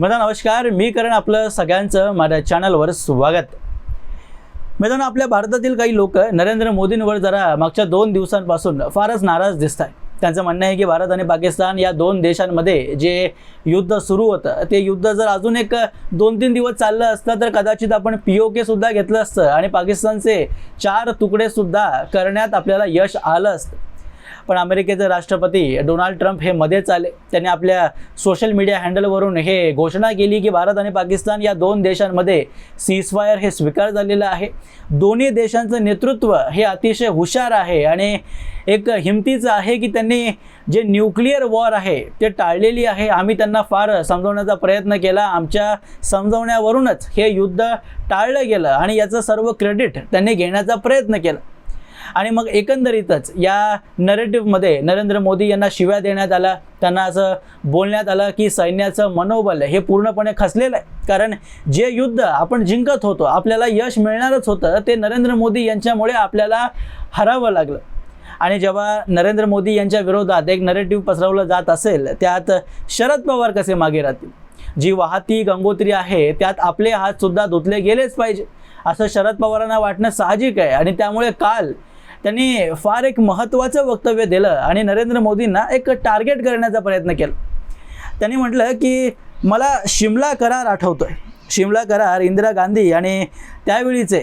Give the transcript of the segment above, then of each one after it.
मैदान नमस्कार. मी करण आपलं सगळ्यांचं माझ्या चॅनलवर स्वागत. मैदान आपल्या भारतातील काही लोक नरेंद्र मोदींवर जरा मागच्या दोन दिवसांपासून फारच नाराज दिसत आहे त्यांचं म्हणणं आहे की भारत आणि पाकिस्तान या दोन देशांमध्ये जे युद्ध सुरू होतं ते युद्ध जर अजून एक दोन तीन दिवस चाललं असतं तर कदाचित आपण पी ओ के सुद्धा घेतलं असतं आणि पाकिस्तानचे चार तुकडे सुद्धा करण्यात आपल्याला यश आलं असतं. पण अमेरिकेचे राष्ट्रपती डोनाल्ड ट्रम्प हे मध्येच आले. त्यांनी आपल्या सोशल मीडिया हँडलवरून हे घोषणा केली की भारत आणि पाकिस्तान या दोन देशांमध्ये सीजफायर हे स्वीकार झालेलं आहे. दोन्ही देशांचं नेतृत्व हे अतिशय हुशार आहे आणि एक हिमतीचं आहे की त्यांनी जे न्यूक्लिअर वॉर आहे ते टाळलेली आहे. आम्ही त्यांना फार समजवण्याचा प्रयत्न केला. आमच्या समजवण्यावरूनच हे युद्ध टाळलं गेलं आणि याचं सर्व क्रेडिट त्यांनी घेण्याचा प्रयत्न केला. आणि मग एकंदरीतच या नरेटिव्हमध्ये नरेंद्र मोदी यांना शिव्या देण्यात आल्या त्यांना असं बोलण्यात आलं की सैन्याचं मनोबल हे पूर्णपणे खसलेलं आहे. कारण जे युद्ध आपण जिंकत होतो आपल्याला यश मिळणारच होतं ते नरेंद्र मोदी यांच्यामुळे आपल्याला हरावं लागलं. आणि जेव्हा नरेंद्र मोदी यांच्या विरोधात एक नरेटिव्ह पसरवलं जात असेल त्यात शरद पवार कसे मागे राहतील? जी वाहती गंगोत्री आहे त्यात आपले हातसुद्धा धुतले गेलेच पाहिजे. असं शरद पवारांना वाटणं साहजिक आहे आणि त्यामुळे काल त्यांनी फार एक महत्त्वाचं वक्तव्य दिलं आणि नरेंद्र मोदींना एक टार्गेट करण्याचा प्रयत्न केला. त्यांनी म्हटलं की मला शिमला करार आठवतो आहे शिमला करार इंदिरा गांधी आणि त्यावेळीचे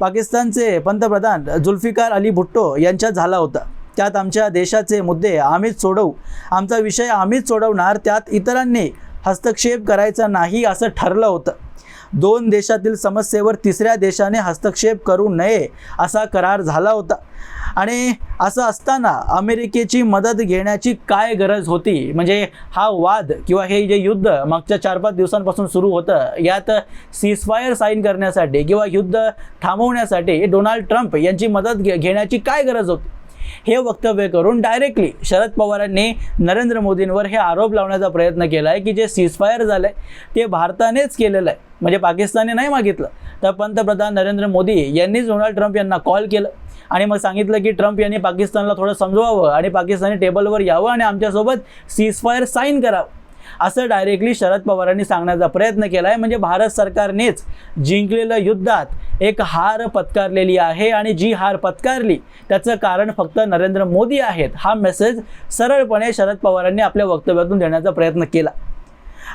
पाकिस्तानचे पंतप्रधान जुल्फिकार अली भुट्टो यांच्यात झाला होता. त्यात आमच्या देशाचे मुद्दे आम्हीच सोडवू. आमचा विषय आम्हीच सोडवणार. त्यात इतरांनी हस्तक्षेप करायचा नाही असं ठरलं होतं. दोन देशातील समस्येवर तिसऱ्या देशाने हस्तक्षेप करू नये असा करार झाला होता. आणि असं असताना अमेरिकेची मदत घेण्याची काय गरज होती? म्हणजे हा वाद किंवा हे जे युद्ध मागच्या चार पाच दिवसांपासून सुरू होतं यात सीजफायर साईन करण्यासाठी किंवा युद्ध थांबवण्यासाठी डोनाल्ड ट्रम्प यांची मदत घे घेण्याची काय गरज होती? हे वक्तव्य करून डायरेक्टली शरद पवारांनी नरेंद्र मोदींवर हे आरोप लावण्याचा प्रयत्न केला आहे की जे सीजफायर झालं आहे ते भारतानेच केलेलं आहे. म्हणजे पाकिस्तानने नाही मागितलं. तर पंतप्रधान नरेंद्र मोदी यांनीच डोनाल्ड ट्रम्प यांना कॉल केलं. आणि मग सांगितलं की ट्रम्प यांनी पाकिस्तानला थोडं समजवावं आणि पाकिस्तानी टेबलवर यावं आणि आमच्यासोबत सीजफायर साईन करावं. असं डायरेक्टली शरद पवारांनी सांगण्याचा प्रयत्न केला आहे म्हणजे भारत सरकारनेच जिंकलेलं युद्धात एक हार पत्कारलेली आहे आणि जी हार पत्कारली त्याचं कारण फक्त नरेंद्र मोदी आहेत. हा मेसेज सरळपणे शरद पवारांनी आपल्या वक्तव्यातून देण्याचा प्रयत्न केला.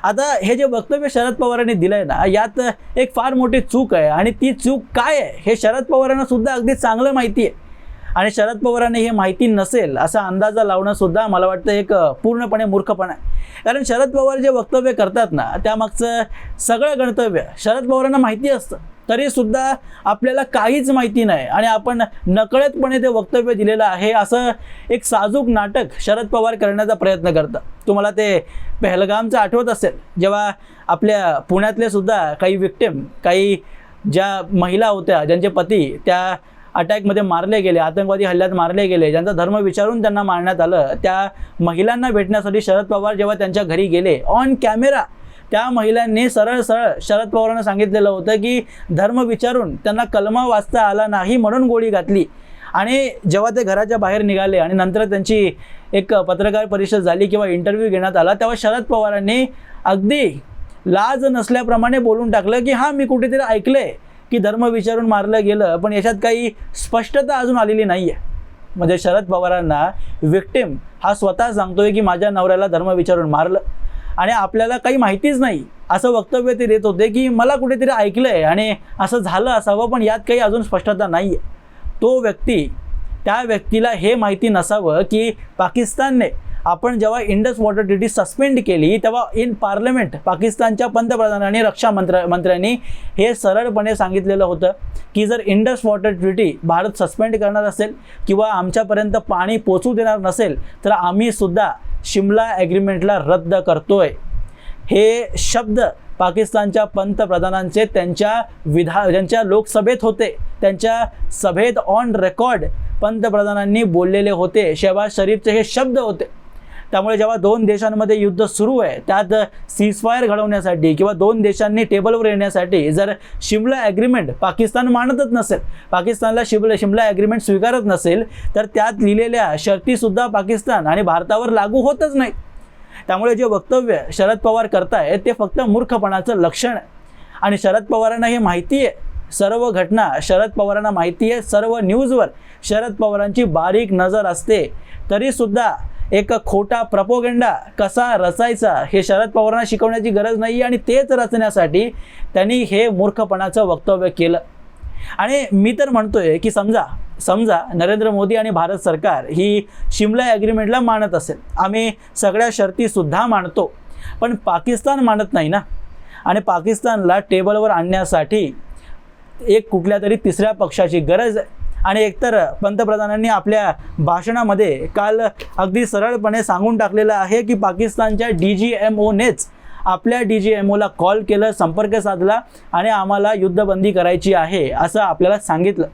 आता हे जे वक्तव्य शरद पवारांनी दिलं आहे ना यात एक फार मोठी चूक आहे. आणि ती चूक काय आहे? हे शरद पवारांना सुद्धा अगदी चांगलं माहिती आहे. आणि शरद पवारांनी हे माहिती नसेल असा अंदाजा लावणं सुद्धा मला वाटतं एक पूर्णपणे मूर्खपणा आहे. कारण शरद पवार जे वक्तव्य करतात ना त्यामागचं सगळं गणतव्य शरद पवारांना माहिती असतं. तरीसुद्धा आपल्याला काहीच माहिती नाही. आणि आपण नकळतपणे ते वक्तव्य दिलेलं आहे असं एक साजूक नाटक शरद पवार करण्याचा प्रयत्न करतात. तुम्हाला ते पहलगामचं आठवत असेल जेव्हा आपल्या पुण्यातले सुद्धा काही विक्टिम काही ज्या महिला होत्या ज्यांचे पती त्या अटॅकमध्ये मारले गेले आतंकवादी हल्ल्यात मारले गेले ज्यांचा धर्म विचारून त्यांना मारण्यात आलं त्या महिलांना भेटण्यासाठी शरद पवार जेव्हा त्यांच्या घरी गेले ऑन कॅमेरा त्या महिलांनी सरळ सरळ शरद पवारांना सांगितलेलं होतं की धर्म विचारून त्यांना कलमा वाचता आला नाही म्हणून गोळी घातली. आणि जेव्हा ते घराच्या बाहेर निघाले आणि नंतर त्यांची एक पत्रकार परिषद झाली किंवा इंटरव्ह्यू घेण्यात आला तेव्हा शरद पवारांनी अगदी लाज नसल्याप्रमाणे बोलून टाकलं की हां मी कुठेतरी ऐकलंय की धर्म विचारून मारलं गेलं पण याच्यात काही स्पष्टता अजून आलेली नाही आहे म्हणजे शरद पवारांना विक्टिम हा स्वतः सांगतोय की माझ्या नवऱ्याला धर्म विचारून मारलं. आणि आपल्याला काही माहितीच नाही. असं वक्तव्य ते देत होते की मला कुठेतरी ऐकलं आहे आणि असं झालं असावं पण यात काही अजून स्पष्टता नाही आहे तो व्यक्ती त्या व्यक्तीला हे माहिती नसावं की पाकिस्तानने आपण जेव्हा इंडस वॉटर ड्युटी सस्पेंड केली तेव्हा इन पार्लमेंट पाकिस्तानच्या पंतप्रधानांनी रक्षा मंत्र मंत्र्यांनी हे सरळपणे सांगितलेलं होतं की जर Indus water duty Bharat suspend करणार असेल किंवा आमच्यापर्यंत पाणी पोचू देणार नसेल तर आम्हीसुद्धा शिमला ॲग्रीमेंटला रद्द करतोय. हे शब्द पाकिस्तानच्या पंतप्रधानांचे त्यांच्या विधा ज्यांच्या लोकसभेत होते. त्यांच्या सभेत ऑन रेकॉर्ड पंतप्रधानांनी बोललेले होते. शहबाज शरीफचे हे शब्द होते. त्यामुळे जेव्हा दोन देशांमध्ये युद्ध सुरू आहे त्यात सीजफायर घडवण्यासाठी किंवा दोन देशांनी टेबलवर येण्यासाठी जर शिमला ॲग्रीमेंट पाकिस्तान मानतच नसेल पाकिस्तानला शिमला शिमला ॲग्रीमेंट स्वीकारत नसेल तर त्यात लिहिलेल्या शर्तीसुद्धा पाकिस्तान आणि भारतावर लागू होतच नाही त्यामुळे जे वक्तव्य शरद पवार करतायत ते फक्त मूर्खपणाचं लक्षण आहे. आणि शरद पवारांना हे माहिती आहे. सर्व घटना शरद पवारांना माहिती आहे. सर्व न्यूजवर शरद पवारांची बारीक नजर असते. तरीसुद्धा एक खोटा प्रपोगंडा कसा रचायचा हे शरद पवारांना शिकवण्याची गरज नाही आणि तेच रचण्यासाठी त्यांनी हे मूर्खपणाचं वक्तव्य केलं. आणि मी तर म्हणतोय की समजा समजा नरेंद्र मोदी आणि भारत सरकार ही शिमला ॲग्रीमेंटला मानत असेल. आम्ही सगळ्या शर्तीसुद्धा मानतो पण पाकिस्तान मानत नाही ना? आणि पाकिस्तानला टेबलवर आणण्यासाठी एक कुठल्या तरी तिसऱ्या पक्षाची गरज आहे आणि एकतर पंतप्रधानांनी आपल्या भाषणामध्ये काल अगदी सरळपणे सांगून टाकलेलं आहे की पाकिस्तानच्या डी जी एम ओनेच आपल्या डी जी एम ओला कॉल केलं संपर्क साधला आणि आम्हाला युद्धबंदी करायची आहे असं आपल्याला सांगितलं.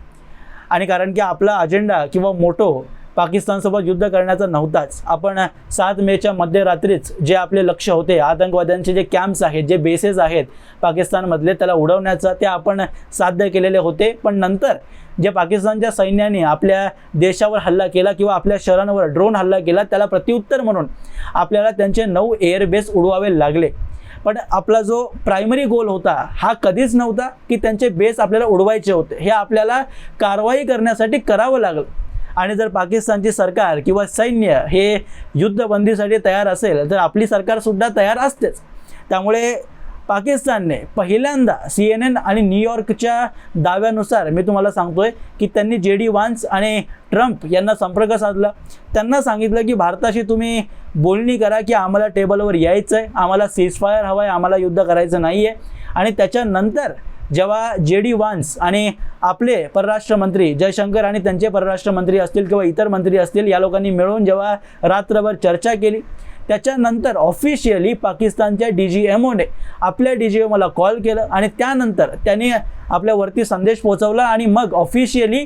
आणि कारण की आपला अजेंडा किंवा मोटो पाकिस्तानसोबत युद्ध करण्याचा नव्हताच. आपण सात मेच्या मध्यरात्रीच जे आपले लक्ष होते आतंकवाद्यांचे जे कॅम्प्स आहेत जे बेसेस आहेत पाकिस्तानमधले त्याला उडवण्याचं ते आपण साध्य केलेले होते. पण नंतर जे पाकिस्तानच्या सैन्याने आपल्या देशावर हल्ला केला किंवा आपल्या शहरांवर ड्रोन हल्ला केला त्याला प्रत्युत्तर म्हणून आपल्याला त्यांचे नऊ एअरबेस उडवावे लागले. पण आपला जो प्रायमरी गोल होता हा कधीच नव्हता की त्यांचे बेस आपल्याला उडवायचे होते. हे आपल्याला कारवाई करण्यासाठी करावं लागलं. आणि जर पाकिस्तानची सरकार किंवा सैन्य हे युद्धबंदीसाठी तयार असेल तर आपली सरकारसुद्धा तयार असतेच. त्यामुळे पाकिस्तानने पहिल्यांदा सी एन एन आणि न्यूयॉर्कच्या दाव्यानुसार मी तुम्हाला सांगतोय की त्यांनी जे डी वान्स आणि ट्रम्प यांना संपर्क साधला. त्यांना सांगितलं की भारताशी तुम्ही बोलणी करा की आम्हाला टेबलवर यायचं आहे आम्हाला सीजफायर हवं आहे आम्हाला युद्ध करायचं नाही आहे आणि त्याच्यानंतर जेव्हा जे डी वान्स आणि आपले परराष्ट्र मंत्री जयशंकर आणि त्यांचे परराष्ट्र मंत्री असतील किंवा इतर मंत्री असतील या लोकांनी मिळून जेव्हा रात्रभर चर्चा केली त्याच्यानंतर ऑफिशियली पाकिस्तानच्या डी जी एम ओने आपल्या डी जी एमओला कॉल केलं आणि त्यानंतर त्यांनी आपल्यावरती संदेश पोहोचवला आणि मग ऑफिशियली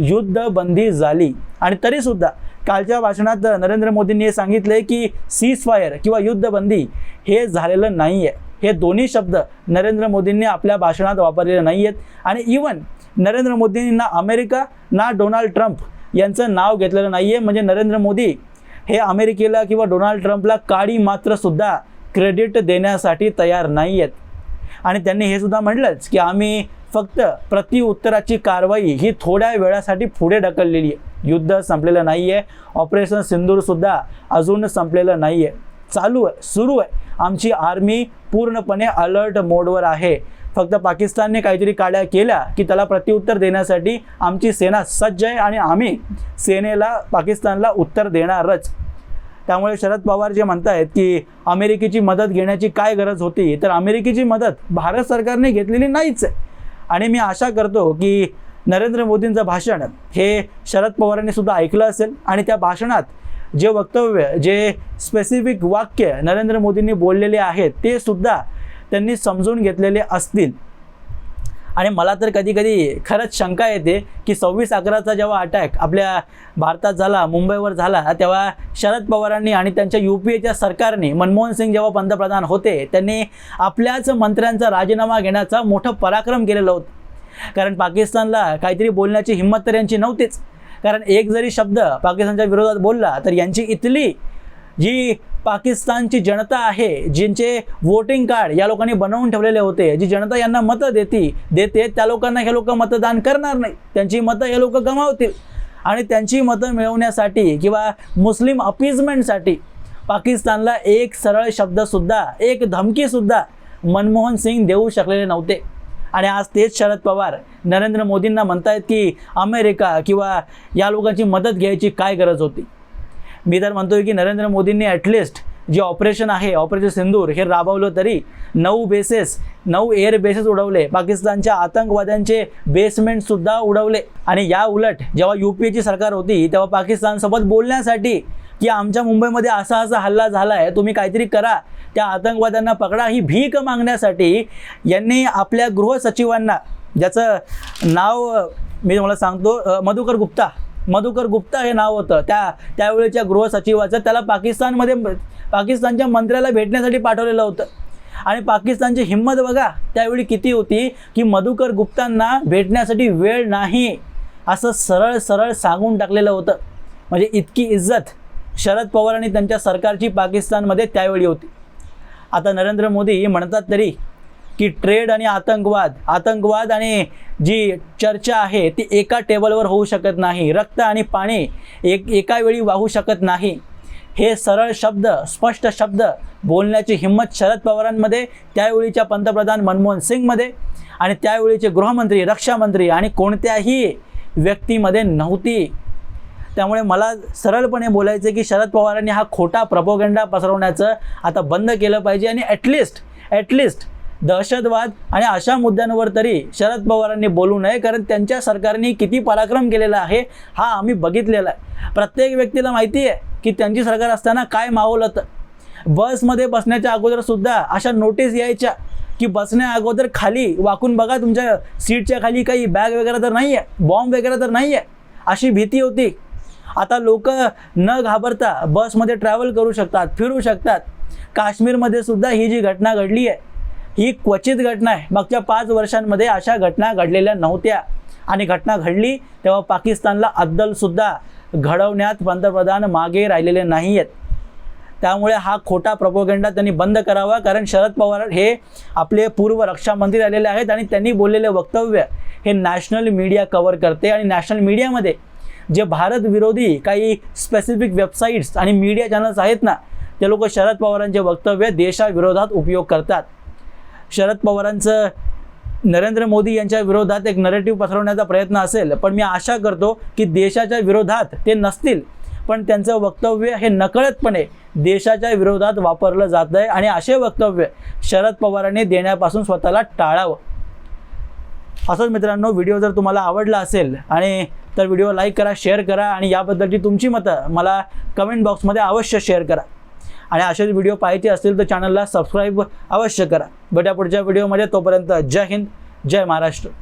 युद्धबंदी झाली. आणि तरीसुद्धा कालच्या भाषणात नरेंद्र मोदींनी हे सांगितले की सीज फायर किंवा युद्धबंदी हे झालेलं नाही आहे हे दोन्ही शब्द नरेंद्र मोदींनी आपल्या भाषणात वापरलेले नाही आहेत आणि इवन नरेंद्र मोदींनी ना अमेरिका ना डोनाल्ड ट्रम्प यांचं नाव घेतलेलं नाही आहे म्हणजे नरेंद्र मोदी हे अमेरिकेला किंवा डोनाल्ड ट्रम्पला काडी मात्रसुद्धा क्रेडिट देण्यासाठी तयार नाही आहेत आणि त्यांनी हे सुद्धा म्हटलंच की आम्ही फक्त प्रतिउत्तराची कारवाई ही थोड्या वेळासाठी पुढे ढकललेली आहे. युद्ध संपलेलं नाही आहे ऑपरेशन सिंदूरसुद्धा अजून संपलेलं नाही आहे चालू आहे सुरू आहे. आमची आर्मी पूर्णपणे अलर्ट मोडवर आहे. फक्त पाकिस्तानने काहीतरी काड्या केल्या की त्याला प्रत्युत्तर देण्यासाठी आमची सेना सज्ज आहे आणि आम्ही सेनेला पाकिस्तानला उत्तर देणारच. त्यामुळे शरद पवार जे म्हणत आहेत की अमेरिकेची मदत घेण्याची काय गरज होती तर अमेरिकेची मदत भारत सरकारने घेतलेली नाहीच आहे. आणि मी आशा करतो की नरेंद्र मोदींचं भाषण हे शरद पवारांनी सुद्धा ऐकलं असेल आणि त्या भाषणात जे वक्तव्य जे स्पेसिफिक वाक्य नरेंद्र मोदींनी बोललेले आहेत ते सुद्धा त्यांनी समजून घेतलेले असतील. आणि मला तर कधी कधी खरंच शंका येते की सव्वीस अकराचा जेव्हा अटॅक आपल्या भारतात झाला मुंबईवर झाला तेव्हा शरद पवारांनी आणि त्यांच्या यू पी एच्या सरकारने मनमोहन सिंग जेव्हा पंतप्रधान होते त्यांनी आपल्याच मंत्र्यांचा राजीनामा घेण्याचा मोठं पराक्रम केलेला होता. कारण पाकिस्तानला काहीतरी बोलण्याची हिंमत तर यांची नव्हतीच. कारण एक जरी शब्द पाकिस्तानच्या विरोधात बोलला तर यांची इथली जी पाकिस्तानची जनता आहे ज्यांचे वोटिंग कार्ड या लोकांनी बनवून ठेवलेले होते. जी जनता यांना मतं देते देते त्या लोकांना हे लोक मतदान करणार नाही. त्यांची मतं हे लोक गमावतील. आणि त्यांची मतं मिळवण्यासाठी किंवा मुस्लिम अपीजमेंटसाठी पाकिस्तानला एक सरळ शब्दसुद्धा एक धमकीसुद्धा मनमोहन सिंग देऊ शकलेले नव्हते. आणि आज तेच शरद पवार नरेंद्र मोदींना म्हणतायत की अमेरिका किंवा या लोकांची मदत घ्यायची काय गरज होती? मी तर म्हणतोय की नरेंद्र मोदींनी ॲटलिस्ट जे ऑपरेशन आहे ऑपरेशन सिंदूर हे राबवलं तरी नऊ बेसेस नऊ एअर बेसेस उडवले. पाकिस्तानच्या आतंकवाद्यांचे बेसमेंटसुद्धा उडवले. आणि या उलट जेव्हा यू पी एची सरकार होती तेव्हा पाकिस्तानसोबत बोलण्यासाठी की आमच्या मुंबईमध्ये असा असा हल्ला झाला आहे तुम्ही काहीतरी करा. त्या आतंकवाद्यांना पकडा ही भीक मागण्यासाठी यांनी आपल्या गृहसचिवांना ज्याचं नाव मी तुम्हाला सांगतो मधुकर गुप्ता मधुकर गुप्ता हे नाव होतं. त्या त्यावेळेच्या गृहसचिवाचं त्याला पाकिस्तानमध्ये पाकिस्तानच्या मंत्र्याला भेटण्यासाठी पाठवलेलं होतं. आणि पाकिस्तानची हिंमत बघा त्यावेळी किती होती की मधुकर गुप्तांना भेटण्यासाठी वेळ नाही असं सरळ सरळ सांगून टाकलेलं होतं. म्हणजे इतकी इज्जत शरद पवार आणि त्यांच्या सरकारची पाकिस्तानमध्ये त्यावेळी होती. आता नरेंद्र मोदी म्हणतात तरी की ट्रेड आणि आतंकवाद आतंकवाद आणि जी चर्चा आहे ती एका टेबलवर होऊ शकत नाही. रक्त आणि पाणी एक एका वेळी वाहू शकत नाही. हे सरळ शब्द स्पष्ट शब्द बोलण्याची हिंमत शरद पवारांमध्ये त्यावेळीच्या पंतप्रधान मनमोहन सिंगमध्ये आणि त्यावेळीचे गृहमंत्री रक्षामंत्री आणि कोणत्याही व्यक्तीमध्ये नव्हती. त्यामुळे मला सरळपणे बोलायचं की शरद पवारांनी हा खोटा प्रपोगंडा पसरवण्याचं आता बंद केलं पाहिजे आणि ॲटलिस्ट ॲटलिस्ट दहशतवाद आणि अशा मुद्द्यांवर तरी शरद पवारांनी बोलू नये कारण त्यांच्या सरकारने किती पराक्रम केलेला आहे हा आम्ही बघितलेला आहे. प्रत्येक व्यक्तीला माहिती आहे की त्यांची सरकार असताना काय माहोल होतं. बसमध्ये बसण्याच्या अगोदरसुद्धा अशा नोटीस यायच्या की बसण्या अगोदर खाली वाकून बघा तुमच्या सीटच्या खाली काही बॅग वगैरे तर नाही आहे बॉम्ब वगैरे तर नाही आहे अशी भीती होती. आता लोक न घाबरता बसमध्ये ट्रॅव्हल करू शकतात फिरू शकतात. काश्मीरमध्ये सुद्धा ही जी घटना घडली आहे ही क्वचित घटना आहे. मागच्या पाच वर्षांमध्ये अशा घटना घडलेल्या नव्हत्या. आणि घटना घडली तेव्हा पाकिस्तानला अद्दलसुद्धा घडवण्यात पंतप्रधान मागे राहिलेले नाही आहेत त्यामुळे हा खोटा प्रपोगेंडा त्यांनी बंद करावा कारण शरद पवार हे आपले पूर्व रक्षामंत्री आलेले आहेत आणि त्यांनी बोललेले वक्तव्य हे नॅशनल मीडिया कव्हर करते. आणि नॅशनल मीडियामध्ये जे भारत विरोधी काही स्पेसिफिक वेबसाईट्स आणि मीडिया चॅनल्स आहेत ना ते लोक शरद पवारांचे वक्तव्य देशाविरोधात उपयोग करतात. शरद पवारांचं नरेंद्र मोदी यांच्या विरोधात एक नरेटिव्ह पसरवण्याचा प्रयत्न असेल पण मी आशा करतो की देशाच्या विरोधात ते नसतील. पण त्यांचं वक्तव्य हे नकळतपणे देशाच्या विरोधात वापरलं जात आहे आणि असे वक्तव्य शरद पवारांनी देण्यापासून स्वतःला टाळावं. असंच मित्रांनो व्हिडिओ जर तुम्हाला आवडला असेल आणि तर व्हिडिओ लाईक करा शेअर करा आणि याबद्दलची तुमची मतं मला कमेंट बॉक्समध्ये अवश्य शेअर करा. आणि असेच व्हिडिओ पाहायचे असतील तर चॅनलला सबस्क्राईब अवश्य करा. भेटा पुढच्या व्हिडिओमध्ये तोपर्यंत जय हिंद जय महाराष्ट्र.